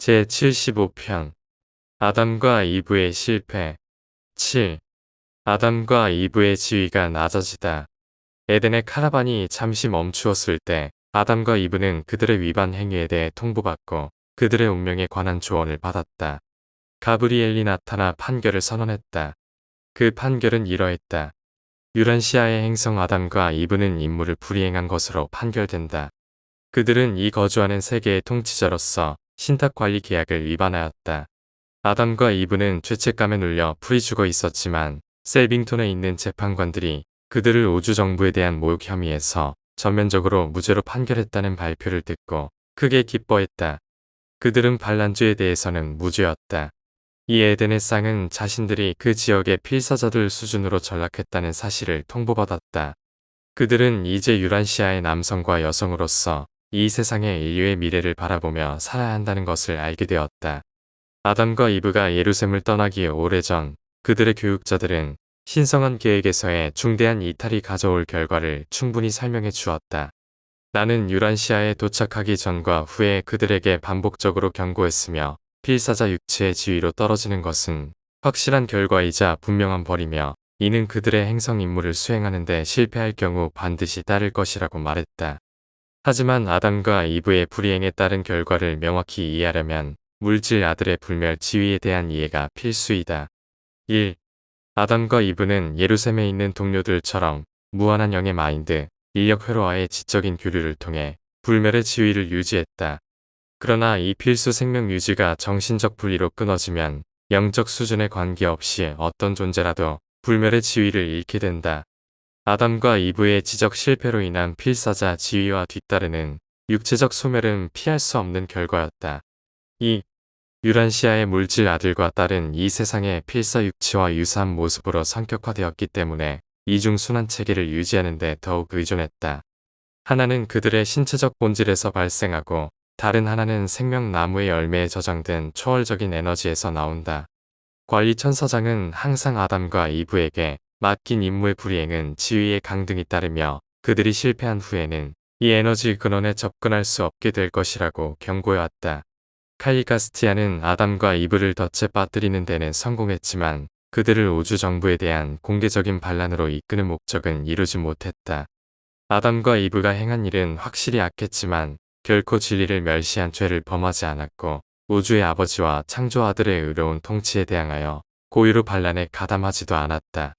제75편 아담과 이브의 실패 7. 아담과 이브의 지위가 낮아지다. 에덴의 카라반이 잠시 멈추었을 때 아담과 이브는 그들의 위반 행위에 대해 통보받고 그들의 운명에 관한 조언을 받았다. 가브리엘이 나타나 판결을 선언했다. 그 판결은 이러했다. 유란시아의 행성 아담과 이브는 임무를 불이행한 것으로 판결된다. 그들은 이 거주하는 세계의 통치자로서 신탁관리 계약을 위반하였다. 아담과 이브는 죄책감에 눌려 풀이 죽어 있었지만 셀빙톤에 있는 재판관들이 그들을 우주 정부에 대한 모욕 혐의에서 전면적으로 무죄로 판결했다는 발표를 듣고 크게 기뻐했다. 그들은 반란주에 대해서는 무죄였다. 이 에덴의 쌍은 자신들이 그 지역의 필사자들 수준으로 전락했다는 사실을 통보받았다. 그들은 이제 유란시아의 남성과 여성으로서 이 세상의 인류의 미래를 바라보며 살아야 한다는 것을 알게 되었다. 아담과 이브가 예루셈을 떠나기 오래전 그들의 교육자들은 신성한 계획에서의 중대한 이탈이 가져올 결과를 충분히 설명해 주었다. 나는 유란시아에 도착하기 전과 후에 그들에게 반복적으로 경고했으며 필사자 육체의 지위로 떨어지는 것은 확실한 결과이자 분명한 벌이며 이는 그들의 행성 임무를 수행하는 데 실패할 경우 반드시 따를 것이라고 말했다. 하지만 아담과 이브의 불이행에 따른 결과를 명확히 이해하려면 물질 아들의 불멸 지위에 대한 이해가 필수이다. 1. 아담과 이브는 예루셈에 있는 동료들처럼 무한한 영의 마인드, 인력 회로와의 지적인 교류를 통해 불멸의 지위를 유지했다. 그러나 이 필수 생명 유지가 정신적 분리로 끊어지면 영적 수준에 관계없이 어떤 존재라도 불멸의 지위를 잃게 된다. 아담과 이브의 지적 실패로 인한 필사자 지위와 뒤따르는 육체적 소멸은 피할 수 없는 결과였다. 2. 유란시아의 물질 아들과 딸은 이 세상의 필사 육체와 유사한 모습으로 성격화되었기 때문에 이중 순환 체계를 유지하는 데 더욱 의존했다. 하나는 그들의 신체적 본질에서 발생하고 다른 하나는 생명나무의 열매에 저장된 초월적인 에너지에서 나온다. 관리천사장은 항상 아담과 이브에게 맡긴 임무의 불이행은 지위의 강등이 따르며 그들이 실패한 후에는 이 에너지 근원에 접근할 수 없게 될 것이라고 경고해왔다. 칼리가스티아는 아담과 이브를 덫에 빠뜨리는 데는 성공했지만 그들을 우주 정부에 대한 공개적인 반란으로 이끄는 목적은 이루지 못했다. 아담과 이브가 행한 일은 확실히 악했지만 결코 진리를 멸시한 죄를 범하지 않았고 우주의 아버지와 창조 아들의 의로운 통치에 대항하여 고의로 반란에 가담하지도 않았다.